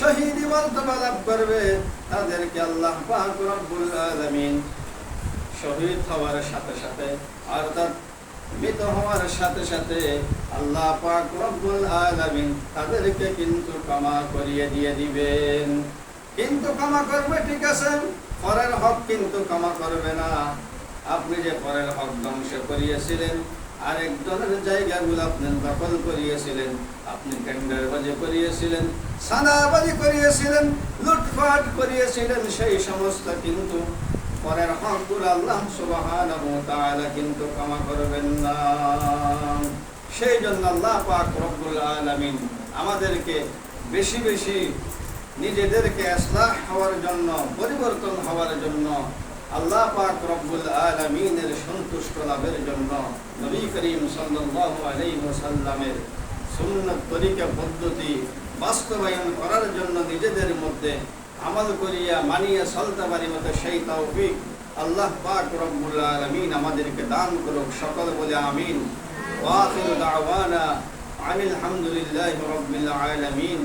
শহীদি মর্তবা লাভ করবে তাদেরকে আল্লাহ পাক রব্বুল আলামিন। শহীদ হওয়ার সাথে সাথে অর্থাৎ মৃত হওয়ার সাথে সাথে আল্লাহ পাক রব্বুল আলামিন তাদেরকে কিন্তু ক্ষমা করিয়ে দিয়ে দিবেন। কিন্তু ক্ষমা করবে, ঠিক আছে, পরের হক কিন্তু ক্ষমা করবে না। আপনি যে পরের হক ধ্বংস করিয়েছিলেন আরেকজনের জায়গাগুলো আপনি দখল করিয়েছিলেন আপনি টেন্ডারবাজি করিয়েছিলেন, সাদাবাজি করিয়েছিলেন, লুটপাট করিয়েছিলেন সেই সমস্ত কিন্তু পরের হকগুলো আল্লাহ তাআলা কিন্তু ক্ষমা করবেন না। সেই জন্য আল্লাহ পাক রব্বুল আলামিন আমাদেরকে বেশি বেশি নিজেদেরকে ইসলাহ হওয়ার জন্য, পরিবর্তন হওয়ার জন্য আল্লাহ পাক রব্বুল আলামিনের সন্তুষ্ট লাভের জন্য নবী করিম সাল্লাল্লাহু আলাইহি ওয়াসাল্লামের সুন্নত তরিকা পদ্ধতি বাস্তবায়ন করার জন্য নিজেদের মধ্যে আমল করিয়া মানিয়া চলতে পারি মতো সেই তৌফিক আল্লাহ পাক রব্বুল্লাহ আলমিন আমাদেরকে দান করুক। সকল বলে আমিন। আলহামদুলিল্লাহ দাওয়ানা আলমিন।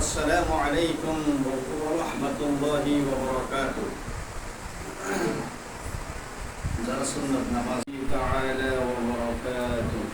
আসসালামু আলাইকুম রহমতুল্লাহি ওবরাকাত যারা সুন্নত নামাজ তাআলা ওয়া বারাকাতুহু।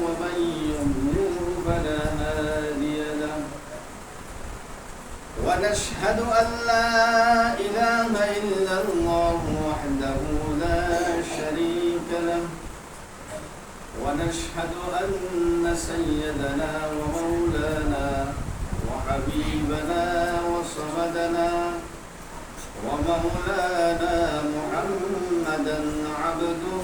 فلا هادي له. ونشهد أن لا إله إلا الله وحده لا شريك له. ونشهد أن سيدنا ومولانا وحبيبنا وصمدنا ومولانا محمدا عبده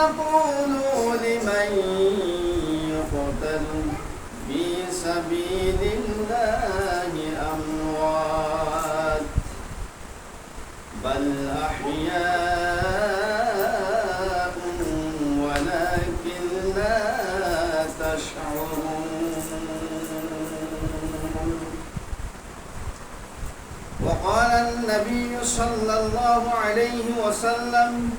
تقولوا لمن يقتل في سبيل الله أموات بل أحياء ولكن لا تشعرون. وقال النبي صلى الله عليه وسلم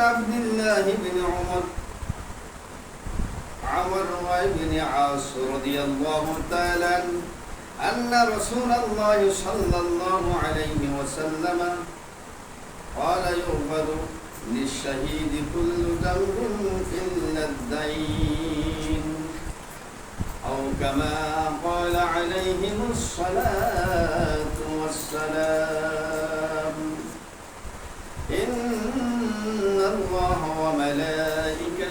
عن عبد الله بن عمر. عمر بن عاص رضي الله تعالى عنه أن رسول الله صلى الله عليه وسلم قال يغفر للشهيد كل ذنب إلا الدين. أو كما قال عليهم الصلاة والسلام إن الله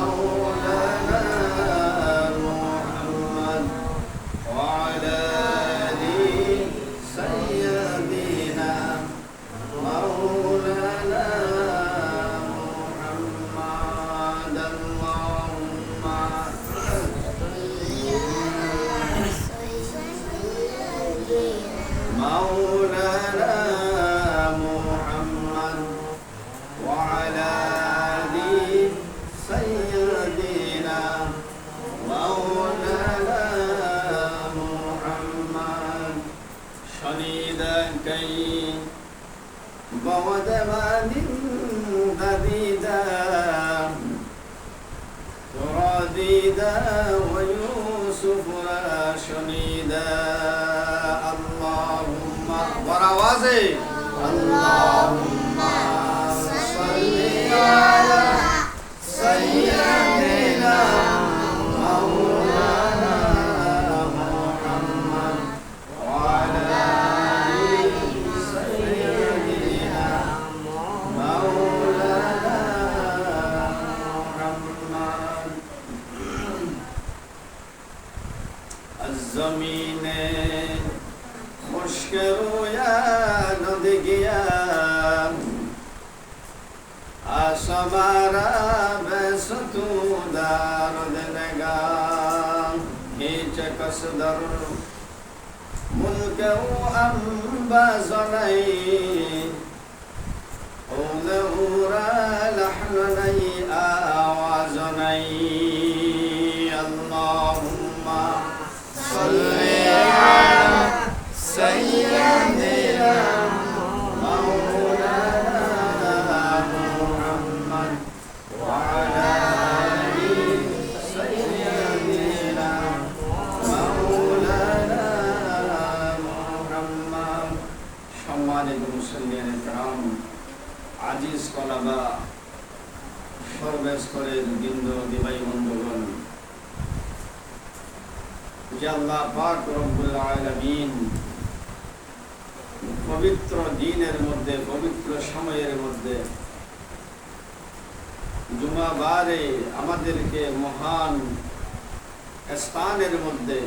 مولانا. تراديدا ويوسف لا شنيدا اللهم وروازي اللهم صل على तूं दारदनगा कसदर ملكه أنبى زني أو لورا لحن ني آوى زني সর্বস্তরের বৃন্দ দিবাই বন্ধুগণ। যে আল্লাহ পাক রব্বুল আলামিন পবিত্র দিনের মধ্যে, পবিত্র সময়ের মধ্যে জুমাবারে আমাদেরকে মহান স্থানের মধ্যে,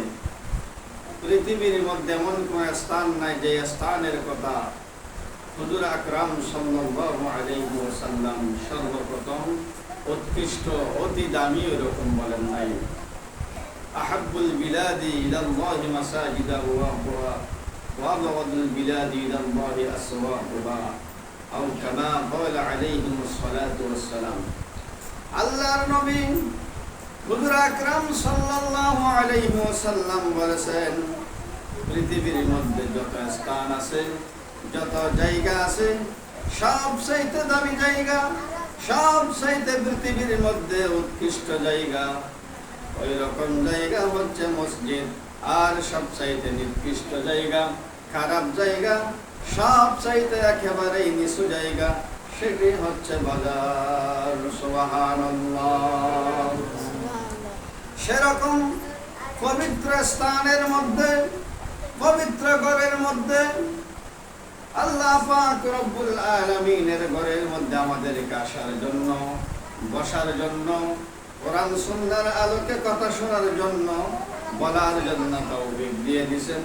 পৃথিবীর মধ্যে এমন কোন স্থান নাই যে স্থানের কথা হুজুর আকরাম ওয়াসাল্লাম সর্বপ্রথম উৎকৃষ্ট, অতি দামি এরকম বলেন নাই। আহাব্বুল বিলাদি ইলাল্লাহি মাসাজিদাহু ওয়া ওয়া আবগাদুল বিলাদি ইলাল্লাহি আসওয়াকুহা আও কামা ক্বালা আলাইহিস সালাতু ওয়াসসালাম। আল্লাহর নবী হুজুর আকরাম সাল্লাল্লাহু আলাইহি ওয়াসাল্লাম বলেছেন, পৃথিবীর মধ্যে যত স্থান আছে, যত জায়গা আছে সব চাইতে দামি জায়গা সব সাইতে পৃথিবীর মধ্যে উৎকৃষ্ট জায়গা। ওই রকম জায়গা হচ্ছে মসজিদ, আর সব চাইতে নিকৃষ্ট জায়গা, খারাপ জায়গা, সব চাইতে একেবারেই নিচু জায়গা, সেটি হচ্ছে বাজার। সেরকম পবিত্র স্থানের মধ্যে, পবিত্র ঘরের মধ্যে আল্লাহ পাক রব্বুল আলামিনের ঘরের মধ্যে আমাদেরকে আসার জন্য, বসার জন্য, কোরআন সুন্দর আলোকে কথা শোনার জন্য, বলার জন্য তৌফিক দিয়ে দিয়েছেন।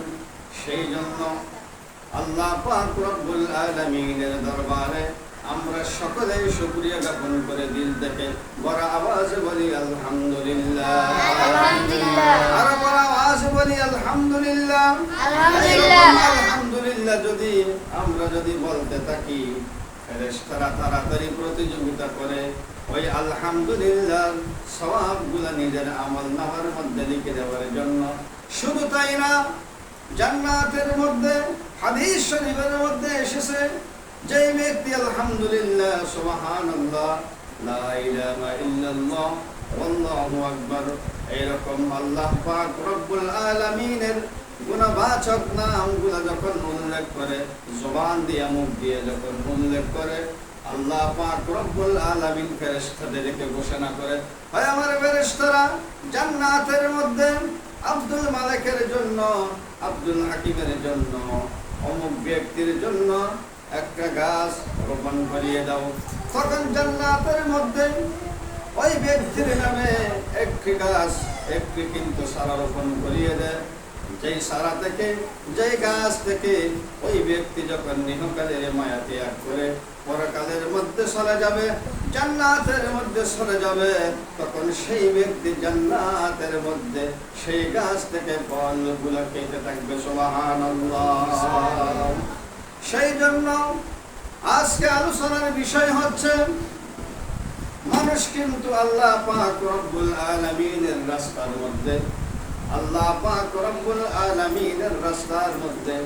সেই জন্য আল্লাহ পাক রব্বুল আলামিনের দরবারে আমরা সকলেই শুকরিয়া জ্ঞাপন করে দিল থেকে বড় আওয়াজে বলি আলহামদুলিল্লাহ। আরও বড় আওয়াজে বলি আলহামদুলিল্লাহ আলহামদুলিল্লাহ। যদি আমরা যদি বলতে থাকি ফেরেশতারা তাড়াতাড়ি প্রতিযোগিতা করে ওই আলহামদুলিল্লাহ সওয়াবগুলা নিজের আমল নামার মধ্যে লিখে দেওয়ার জন্য শুধু তাই না জান্নাতের মধ্যে হাদিস শরীফের মধ্যে এসেছে যে ব্যক্তি আলহামদুলিল্লাহ, সুবহানাল্লাহ, লা ইলাহা ইল্লাল্লাহ আল্লাহু আকবার। এরকম আল্লাহ পাক রব্বুল আলামিনের গুণবাচক নামগুলো যখন উল্লেখ করে, জবান দিয়ে মুখ দিয়ে যখন উল্লেখ করে, আল্লাহ পাক রব্বুল আলামিন ফেরেশতাদেরকে ঘোষণা করে, হয় আমার ফেরেশতারা, জান্নাতের মধ্যে আব্দুল মালিকের জন্য, আব্দুল হাকিমের জন্য, অমুক ব্যক্তির জন্য একটা গাছ রোপণ করিয়ে দাও। তখন জান্নাতের মধ্যে ওই ব্যক্তির নামে একটি গাছ, একটি কিন্তু সারা রোপণ করিয়ে দেয় যেই সারা থেকে, যেই গাছ থেকে ওই ব্যক্তি যখন নিহকালের মায়া ত্যাগ করে পরকালের মধ্যে সরে যাবে, জান্নাতের মধ্যে সরে যাবে, তখন সেই ব্যক্তি জান্নাতের মধ্যে সেই গাছ থেকে ফলগুলো খেতে থাকবে। সুবহানাল্লাহ। সেই জন্য আজকে আলোচনার বিষয় হচ্ছে, মানুষ কিন্তু আল্লাহ রাস্তার মধ্যে, আল্লাহ পাক রাস্তার মধ্যে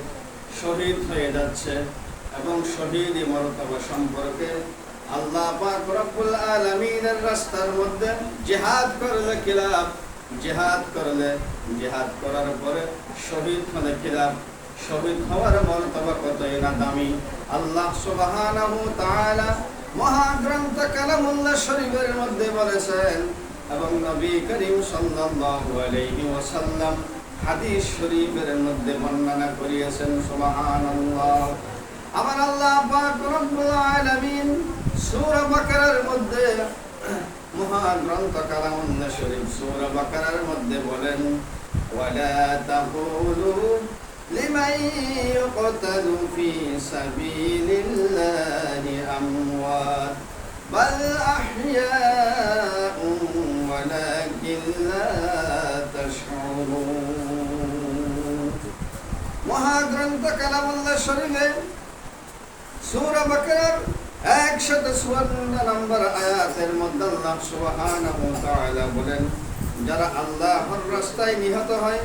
শহীদ হয়ে যাচ্ছে এবং শহীদ মর্তবা সম্পর্কে আল্লাহ পাক রব্বুল আলামিনের রাস্তার মধ্যে জিহাদ করলে কিলাব জিহাদ করলে জিহাদ করার পরে শহীদ হলে কিলাব শহীদ হওয়ার মর্তবা কতই না দামি আল্লাহ সুবহানাহু তাআলা মহাগ্রন্থ কালামুল্লাহ শরীফের মধ্যে বলেছেন, এবং নবী করিম সাল্লাল্লাহু আলাইহি ওয়াসাল্লাম হাদিস শরীফের মধ্যে বর্ণনা করিয়েছেন, সুবহানাল্লাহ। আমার আল্লাহ পাক রব্বুল আলামিন সূরা বাকারার মধ্যে মহাগ্রন্থ কালামুল্লাহ শরীফ সূরা বাকারার মধ্যে বলেন, ওয়ালা তাকুলু لمن يقتل في سبيل الله أموات بل أحياء ولكن لا تشعرون মহাগ্রন্থ কালামুল্লাহ শরীফে সূরা বাকারার একশত চুয়ান্ন নম্বর আয়াতের মধ্যে আল্লাহ সুবহানাহু ওয়া তাআলা বলেন যারা আল্লাহর রাস্তায় নিহত হয়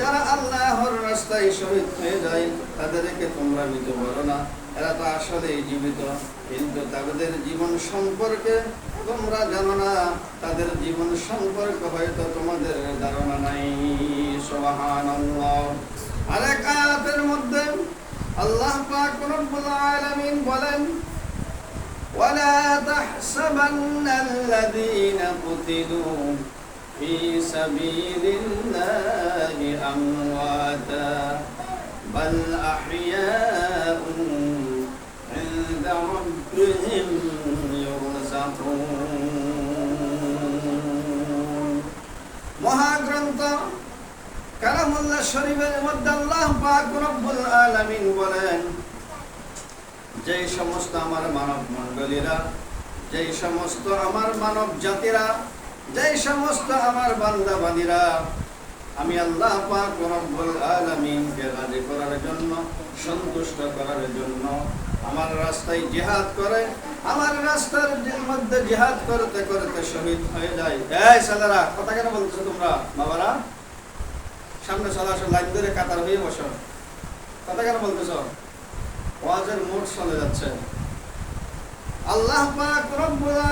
যারা আল্লাহর রাস্তায় শহীদ হয়ে যায় তাদেরকে তোমরা মৃত বলো না এরা তো আসলেই জীবিত কিন্তু তাদের জীবন সম্পর্কে তোমরা জানো না তাদের জীবন সম্পর্কে হয়তো তোমাদের ধারণা নাই সুবহানাল্লাহ আরেক আয়াতের মধ্যে আল্লাহ পাক রব্বুল আলামিন বলেন ولا تحسبن الذين قتلوا في سبيل الله أمواتا بل أحياء عند ربهم يرزقون মহাগ্রন্থ কালামুল্লাহ শরীফের মধ্যে আল্লাহ পাক রব্বুল আলামিন বলেন যেই সমস্ত আমার মানব মণ্ডলীরা যেই সমস্ত আমার মানব জাতিরা যেই সমস্ত আমার বান্দা বান্দাবাদীরা, আমি আল্লাহ পাক রাজি করার জন্য, সন্তুষ্ট করার জন্য আমার রাস্তায় জিহাদ করে, আমার রাস্তার মধ্যে জিহাদ করতে করতে শহীদ হয়ে যায়। এই সাদারা, কথা কেন বলছো তোমরা, বাবারা? সামনে চলে আসো, লাইন ধরে কাতার হয়ে বসো। কথা কেন বলতেছ? ওয়াজের মোট চলে যাচ্ছে। আল্লাহ পাক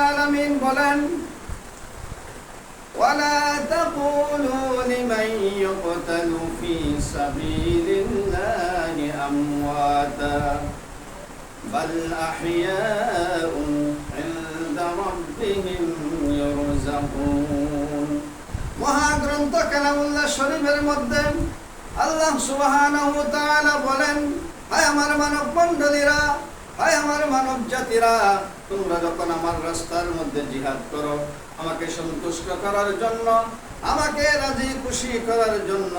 আলামিন বলেন ولا تقولوا لمن يقتل في سبيل الله أمواتا بل أحياء عند ربهم يرزقون মহাগ্রন্থ কালামুল্লাহ শরীফের মধ্যে আল্লাহ সুবহানাহু ওয়া তাআলা বলেন হায় আমার মানব মণ্ডলীরা হায় আমার মানব জাতিরা, তোমরা যখন আমার রাস্তার মধ্যে জিহাদ করো, আমাকে সন্তুষ্ট করার জন্য, আমাকে রাজি খুশি করার জন্য,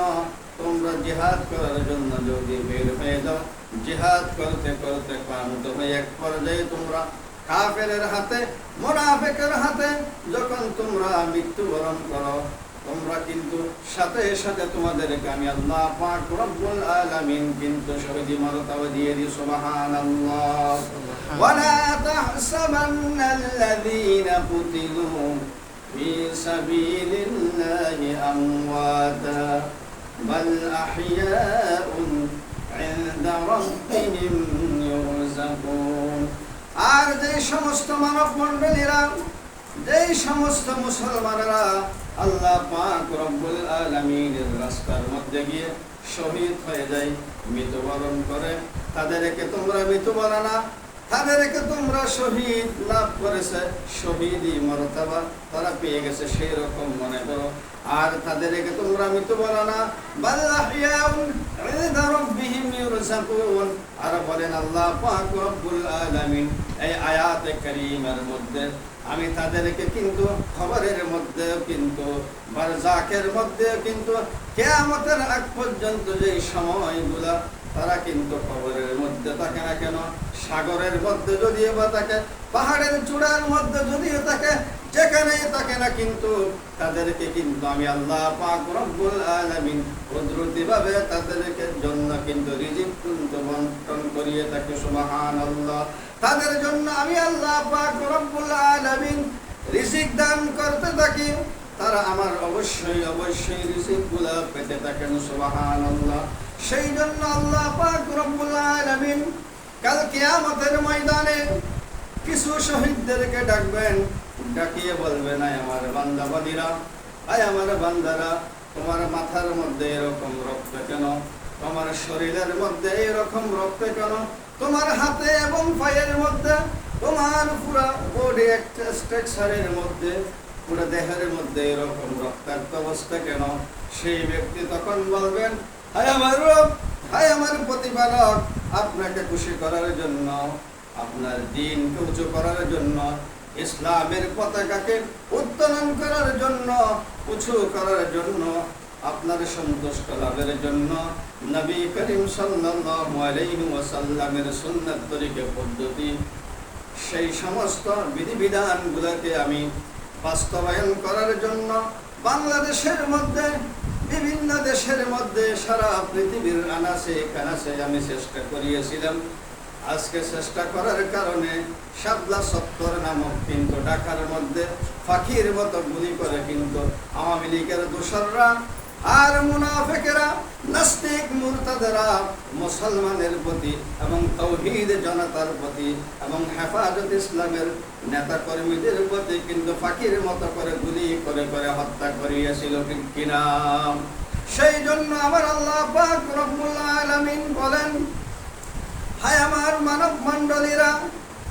তোমরা জিহাদ করার জন্য যদি বের হয়ে যাও, জিহাদ করতে করতে ক্লান্ত হয়ে এক পর্যায়ে তোমরা কাফেরের হাতে, মোনাফেকের হাতে, যখন তোমরা মৃত্যুবরণ করো তোমরা কিন্তু সাথে সাথে তোমাদেরকে আমি আল্লাহ পাক রব্বুল আলামিন কিন্তু শহীদি মর্তবা দিয়ে দিই সুবহানাল্লাহ ولا تحسبن الذين قتلوا في سبيل الله أمواتا بل أحياء عند ربهم يرزقون আর যে সমস্ত মানব মণ্ডলীরা যেই সমস্ত মুসলমানেরা আল্লাহ পাক রব্বুল আলামিনের রাস্তার মধ্যে গিয়ে শহীদ হয়ে যায়, মৃত্যুবরণ করে। তাদেরকে তোমরা মৃত্যু বলা না তাদেরকে তোমরা শহীদ লাভ করেছে। তারা পেয়ে গেছে সেই রকম মনে করো। আর তাদেরকে তোমরা বলো না। আর বলেন, আল্লাহ এই কারীমের মধ্যে, আমি তাদেরকে কিন্তু খবরের মধ্যে কিন্তু বারজাকের মধ্যে কিন্তু, কেয়ামতের আগ পর্যন্ত যে সময়গুলা তারা কিন্তু খবরের মধ্যে থাকে না কেন? সাগরের মধ্যে যদিও বা থাকে, পাহাড়ের চূড়ার মধ্যে যদিও থাকে, যেখানেই থাকে না কিন্তু তাদেরকে কিন্তু আমি আল্লাহ পাক ভাবে তাদেরকে জন্য কিন্তু রিজিক কিন্তু বন্টন করিয়ে থাকি, সুবহানাল্লাহ। তাদের জন্য আমি আল্লাহ পাক রব্বুল আলামিন রিজিক দান করতে থাকি। তারা আমার অবশ্যই অবশ্যই রিজিকগুলা পেতে থাকেন, সুবহানাল্লাহ। সেই জন্য আল্লাহ পাক রব্বুল আলামিন কাল কিয়ামতের ময়দানে কিছু শহীদদেরকে ডাকবেন, ডাকিয়ে বলবেন, আয় আমার বান্দাবাদীরা আয় আমার বান্দারা, তোমার মাথার মধ্যে এরকম রক্ত কেন? তোমার শরীরের মধ্যে এরকম রক্ত কেন? তোমার হাতে এবং পায়ের মধ্যে, তোমার পুরা বডি একটা স্ট্রাকচারের মধ্যে পুরো দেহের মধ্যে এরকম রক্তাক্ত অবস্থা কেন? সেই ব্যক্তি তখন বলবেন আমার আমার প্রতিপালক, আপনাকে খুশি করার জন্য, আপনার দিনকে উঁচু করার জন্য, ইসলামের পতাকাকে উত্তোলন করার জন্য, উঁচু করার জন্য, আপনার সন্তুষ্ট লাভের জন্য, নবী করিম সাল্লাল্লাহু আলাইহি ওয়াসাল্লামের পদ্ধতি, সেই সমস্ত বিধিবিধানগুলোকে আমি বাস্তবায়ন করার জন্য বাংলাদেশের মধ্যে, বিভিন্ন দেশের মধ্যে সারা পৃথিবীর আনাসে কানাসে আমি চেষ্টা করিয়েছিলাম। আজকে চেষ্টা করার কারণে শাবলা সত্তর নামক কিন্তু ঢাকার মধ্যে ফাঁকির মতো গুলি করে কিন্তু আওয়ামী লীগের দোসররা আর মুনাফেকেরা, নাস্তিক, মুরতাদেরা, মুসলমানের প্রতি এবং তৌহিদ জনতার প্রতি এবং হেফাজত ইসলামের নেতা কর্মীদের প্রতি কিন্তু ফাঁকির মতো করে গুলি করে করে হত্যা করিয়েছিল কিনা? সেই জন্য আমার আল্লাহ পাক রব্বুল আলামিন বলেন, হায় আমার মানব মণ্ডলীরা,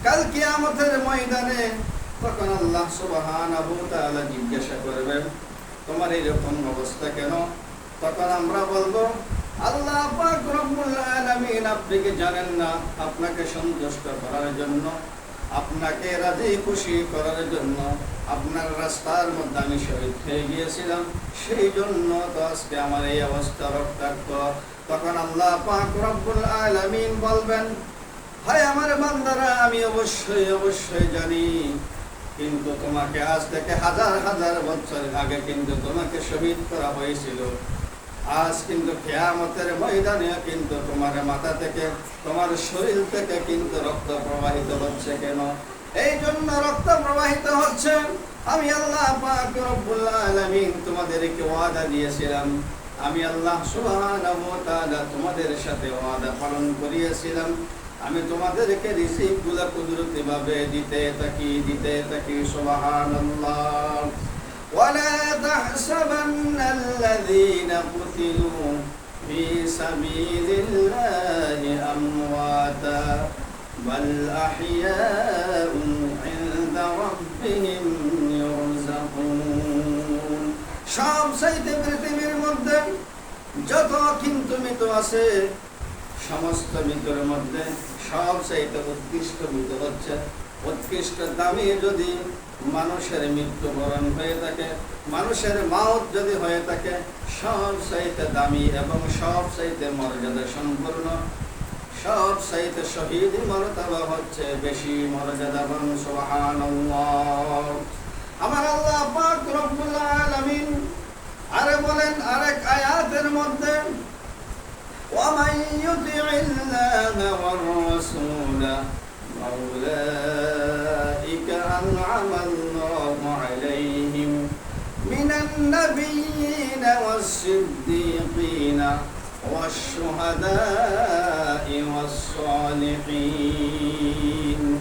কাল কিয়ামতের ময়দানে তখন আল্লাহ সুবহানাহু তাআলা জিজ্ঞাসা করবেন তোমার এরকম অবস্থা কেন? তখন আমরা বলব, আল্লাহ পাক রব্বুল আলামিন আপনি কি জানেন না, আপনাকে সন্তুষ্ট করার জন্য, আপনাকে রাজি খুশি করার জন্য, আপনার রাস্তার মধ্যে আমি শহীদ হয়ে গিয়েছিলাম, সেই জন্য তো আজকে আমার এই অবস্থা রক্তাক্ত। তখন আল্লাহ পাক রব্বুল আলামিন বলবেন, হায় আমার বান্দারা, আমি অবশ্যই অবশ্যই জানি কিন্তু তোমাকে আজ থেকে হাজার হাজার বছর আগে কিন্তু তোমাকে শহীদ করা হয়েছিল। আজ কিন্তু খেয়ামতের ময়দানে কিন্তু তোমার মাথা থেকে, তোমার শরীর থেকে কিন্তু রক্ত প্রবাহিত হচ্ছে কেন? এই জন্য রক্ত প্রবাহিত হচ্ছে। আমি আল্লাহ তোমাদেরকে ওয়াদা দিয়েছিলাম। আমি আল্লাহ তাআলা তোমাদের সাথে ওয়াদা পালন করিয়েছিলাম। আমি তোমাদেরকে রিসিভ গুলা কুদরতি ভাবে দিতে থাকি দিতে থাকি সুবহানাল্লাহ ولا تحسبن الذين قتلوا في سبيل الله أمواتا بل أحياء عند ربهم يرزقون সব চাইতে পৃথিবীর মধ্যে যত কিন্তু মৃত আছে সমস্ত মৃতের মধ্যে সব চাইতে উৎকৃষ্ট মৃত হচ্ছে। উৎকৃষ্ট দামি যদি মানুষের মৃত্যুবরণ হয়ে থাকে, মানুষের মাউত যদি হয়ে থাকে, সব চাইতে দামি এবং সব চাইতে মর্যাদা সম্পূর্ণ। সব চাইতে শহীদ মর্যাদা হচ্ছে বেশি মর্যাদা মর্যাদাবান সুবহানাল্লাহ। আমার আল্লাহ পাক রব্বুল আলামিন আরে বলেন আরেক আয়াতের মধ্যে ومن يطع الله والرسول أولئك أنعم الله عليهم من النبيين والصديقين والشهداء والصالحين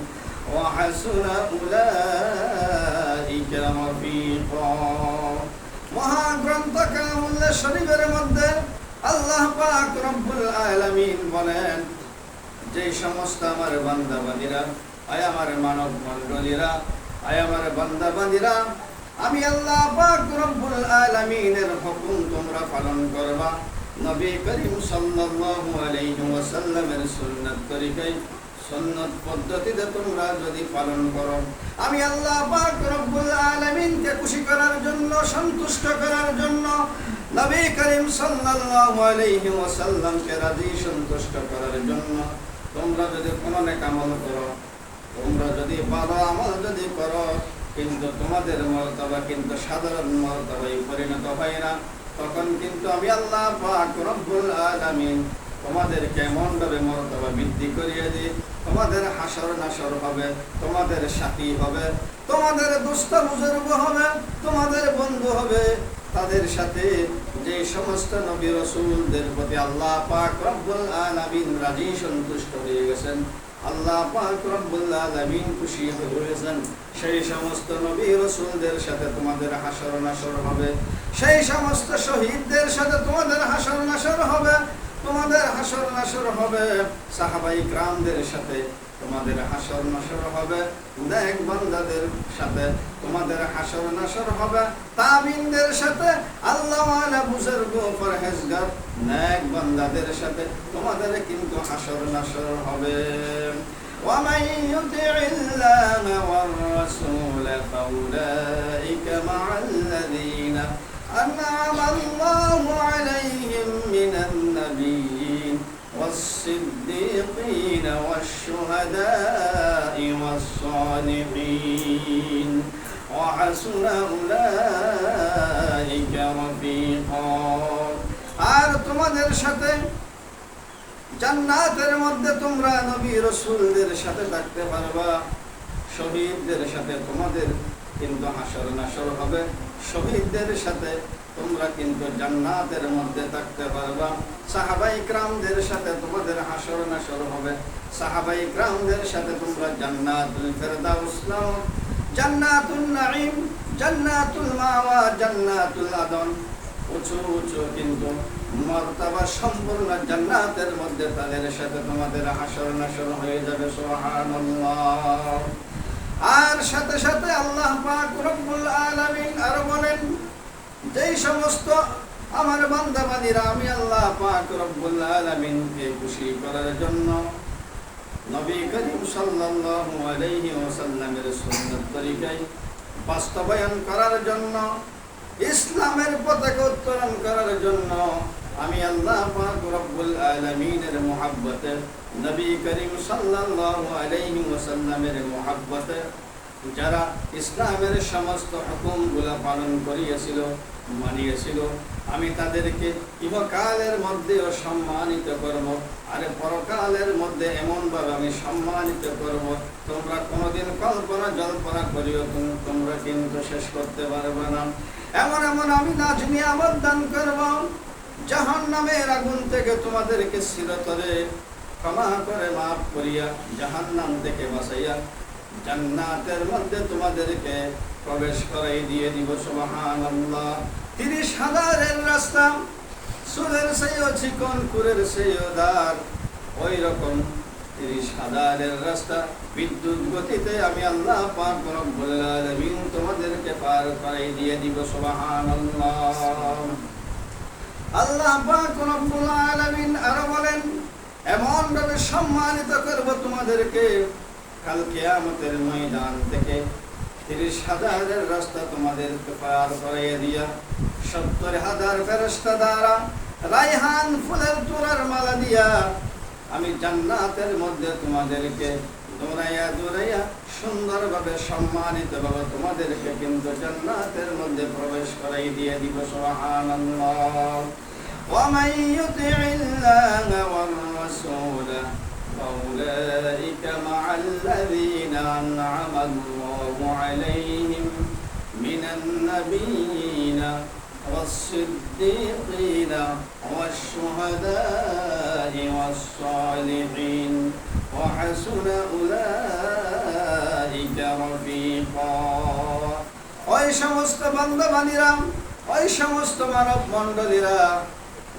وحسن أولئك رفيقا মহাগ্রন্থ কালামুল্লাহ শরীফের মধ্যে আল্লাহ পাক রব্বুল আলামিন বলেন, যে সমস্ত আমার বান্দাবাদীরা, আয় আমার মানব মণ্ডলীরা আয় আমার বান্দাবাদীরা, আমি আল্লাহ পাক রব্বুল আলামিনের হুকুম তোমরা পালন করবা। নবী করিম সাল্লাল্লাহু আলাইহি ওয়াসাল্লামের সুন্নাত তরিকায় সুন্নত পদ্ধতিতে তোমরা যদি পালন করো। আমি আল্লাহ পাক রব্বুল আলামিনকে খুশি করার জন্য, সন্তুষ্ট করার জন্য নবী করিম সাল্লাল্লাহু আলাইহি ওয়াসাল্লামকে রাজি, সন্তুষ্ট করার জন্য তোমরা যদি কোনো নেক আমল করো, তোমরা যদি ভালো আমল যদি করো, কিন্তু তোমাদের মর্তবা কিন্তু সাধারণ মর্তবায় পরিণত হয় না। তখন কিন্তু আমি আল্লাহ পাক রব্বুল আলামিন এমন ভাবে মর্তবা বৃদ্ধি করিয়ে দিই। তোমাদের হাসর নাসর হবে, তোমাদের সাথী হবে, তোমাদের দুস্থ বুজুর্গ হবে, তোমাদের বন্ধু হবে। তাদের সাথে যে সমস্ত নবী রসুলদের প্রতি আল্লাহ পাক রব্বুল আলামিন রাজি, সন্তুষ্ট হয়ে গেছেন। আল্লাহ পাক রব্বুল আলামিন খুশি হয়ে গেছেন। সেই সমস্ত নবী রসুলদের সাথে তোমাদের হাসর নাসর হবে। সেই সমস্ত শহীদদের সাথে তোমাদের হাসর নাসর হবে। তোমাদের হাসর নাসর হবে সাহাবাই গ্রামদের সাথে তোমাদের হাসর নাসর হবে দেখ বান্দাদের সাথে তোমাদের হাসর নাসর হবে তাবিনদের সাথে আল্লাহ বুজুর্গ পরহেজগার নেক বান্দাদের সাথে তোমাদের কিন্তু হাসর নাসর হবে ومن يطع الله والرسول فأولئك مع الذين أنعم الله عليهم من النبيين والصديقين والشهداء والصالحين وحسن أولئك رفيقا আর তোমাদের সাথে জান্নাতের মধ্যে তোমরা নবী রসুলদের সাথে থাকতে পারবা শহীদদের সাথে তোমাদের কিন্তু হাসর নাসর হবে শহীদদের সাথে তোমরা কিন্তু জান্নাতের মধ্যে থাকতে পারবা। সাহাবাই ক্রামদের সাথে তোমাদের হাসর নাসর হবে। সাহাবাই ক্রামদের সাথে তোমরা জান্নাতুল ফেরদাউস নাও। জান্নাতুল নাঈম, জান্নাতুল মাওয়া, জান্নাতুল আদন। উঁচু উঁচু কিন্তু মর্তাবা সম্পূর্ণ জান্নাতের মধ্যে তাদের সাথে তোমাদের হাসর নাসর হয়ে যাবে, সুবহানাল্লাহ। আর সাথে সাথে আল্লাহ পাক রব্বুল আলামিন আর বলেন যেই সমস্ত আমার বান্দাবাদীরা, আমি আল্লাহ পাক রব্বুল আলামিনকে খুশি করার জন্য নবী করিম সাল্লাল্লাহু আলাইহি ওয়াসাল্লামের সুন্নাত তরিকায় বাস্তবায়ন করার জন্য, ইসলামের পতাকা উত্তোলন করার জন্য আমি আল্লাহ পাক রব্বুল আলামিনের মুহাব্বতে, নবী করিম সাল্লাল্লাহু আলাইহি ওয়াসাল্লামের মুহাব্বতে, যারা ইসলামের সমস্ত হুকুমগুলো পালন করিয়েছিল মানিয়েছিল। আমি তাদেরকে ইহকালের মধ্যেও সম্মানিত করব, আর পরকালের মধ্যে এমনভাবে আমি সম্মানিত করব, তোমরা কোনোদিন কল্পনা জল্পনা করিও তুমি- তোমরা কিন্তু শেষ করতে পারবে না। এমন এমন আমি নাচ নিয়ামত দান করব জাহান নামের আগুন থেকে তোমাদেরকে চিরতরে ক্ষমা করে মাফ করিয়া জাহান নাম থেকে বাঁচাইয়া জান্নাতের মধ্যে তোমাদেরকে প্রবেশ করাই দিয়ে দিব, সুবহানাল্লাহ। তিরিশ হাজারের রাস্তা, সুরের সেইও চিকন কুরের সেইও দার ওই রকম তিরিশ হাজারের রাস্তা, বিদ্যুৎ গতিতে আমি আল্লাহ পাক রব্বুল আলামিন তোমাদেরকে পার করাই দিয়ে দিব, সুবহানাল্লাহ। আল্লাহ পাক রব্বুল আলামিন আরও বলেন এমন ভাবে সম্মানিত করব তোমাদেরকে কাল কিয়ামতের ময়দান থেকে। তিরিশ হাজারের রাস্তা তোমাদেরকে পার করাইয়া দিয়া, সত্তর হাজার ফেরস্তা দ্বারা রাইহান ফুলের তোরার মালা দিয়া আমি জান্নাতের মধ্যে তোমাদেরকে দৌড়াইয়া দৌড়াইয়া সুন্দরভাবে সম্মানিতভাবে তোমাদেরকে কিন্তু জান্নাতের মধ্যে প্রবেশ করাই দিয়ে দিব, সুবহানাল্লাহ। ওয়া মাইয়ুতি ইল্লা ওয়ার فأولئك مع الذين أنعم الله عليهم من النبيين والصديقين والشهداء والصالحين وحسن أولئك رفيقا ওই সমস্ত বান্ধবানীরা ওই সমস্ত মানব মণ্ডলীরা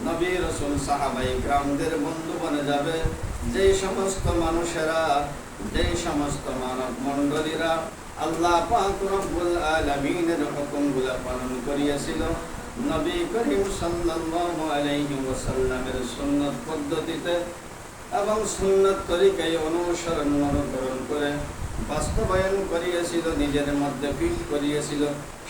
নবী রসুল সাহাবাই গ্রামদের বন্ধু বনে যাবে যে সমস্ত মানুষেরা যে সমস্ত মানব মণ্ডলীরা আল্লাহ আলামিনের হুকুমগুলো পালন করিয়াছিল, নবী করিম ওয়াসাল্লামের সুন্নাত পদ্ধতিতে এবং সুন্নত তরিকায় অনুসরণ অনুকরণ করে বাস্তবায়ন করিয়েছিল, নিজের মধ্যে ফিট করিয়েছিল,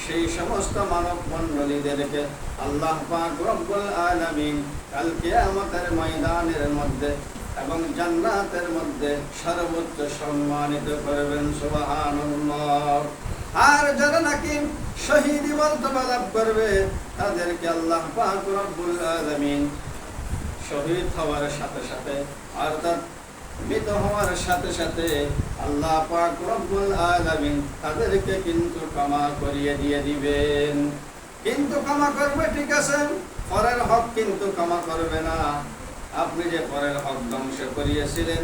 সেই সমস্ত মানব মণ্ডলীদেরকে আল্লাহ পাক রব্বুল আলামিন কালকে কিয়ামতের ময়দানের মধ্যে এবং জান্নাতের মধ্যে সর্বোচ্চ সম্মানিত করবেন সুবহানাল্লাহ। আর যারা নাকি শহীদি মর্তবা লাভ করবে, তাদেরকে আল্লাহ পাক রব্বুল আলামিন শহীদ হওয়ার সাথে সাথে, অর্থাৎ মৃত হওয়ার সাথে সাথে আল্লাহ পাক রব্বুল আলামিন তাদেরকে কিন্তু ক্ষমা করিয়ে দিয়ে দিবেন। কিন্তু ক্ষমা করবে ঠিক আছে, পরের হক কিন্তু ক্ষমা করবে না। আপনি যে পরের হক ধ্বংস করিয়েছিলেন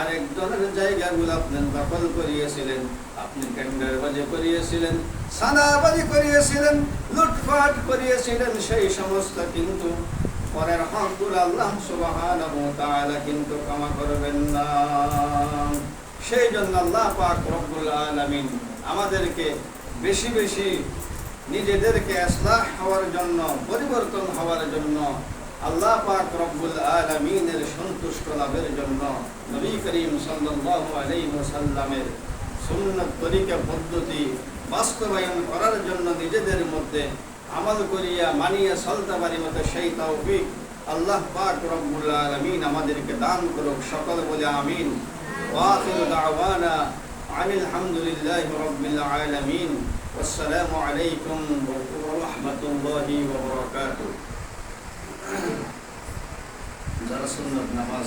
আরেকজনের জায়গাগুলো আপনি দখল করিয়েছিলেন, আপনি টেন্ডারবাজি করিয়েছিলেন, সাদাবাজি করিয়েছিলেন, লুটপাট করিয়েছিলেন, সেই সমস্ত কিন্তু পরের হকগুলো আল্লাহ তাআলা কিন্তু ক্ষমা করবেন না। সেই জন্য আল্লাহ পাক রব্বুল আলামিন আমাদেরকে বেশি বেশি নিজেদেরকে ইসলাহ হওয়ার জন্য, পরিবর্তন হওয়ার জন্য আল্লাহ পাক রব্বুল আলমিনের সন্তুষ্ট লাভের জন্য নবী করিম সাল্লাহ আলাইসাল্লামের সুন্নত তরিকা পদ্ধতি বাস্তবায়ন করার জন্য নিজেদের মধ্যে আমল করিয়া মানিয়া চলতে পারি মতো সেই তৌফিক আল্লাহ পাক রব্বুল আলমিন আমাদেরকে দান করুক সকল বলে আমিন ওয়াখির দাওয়ানা আনিল হামদুলিল্লাহ রব্বিল আলমিন আসসালামু আলাইকুম ওয়া রাহমাতুল্লাহি ওয়া বারাকাতুহু যারা সুন্নত নামাজ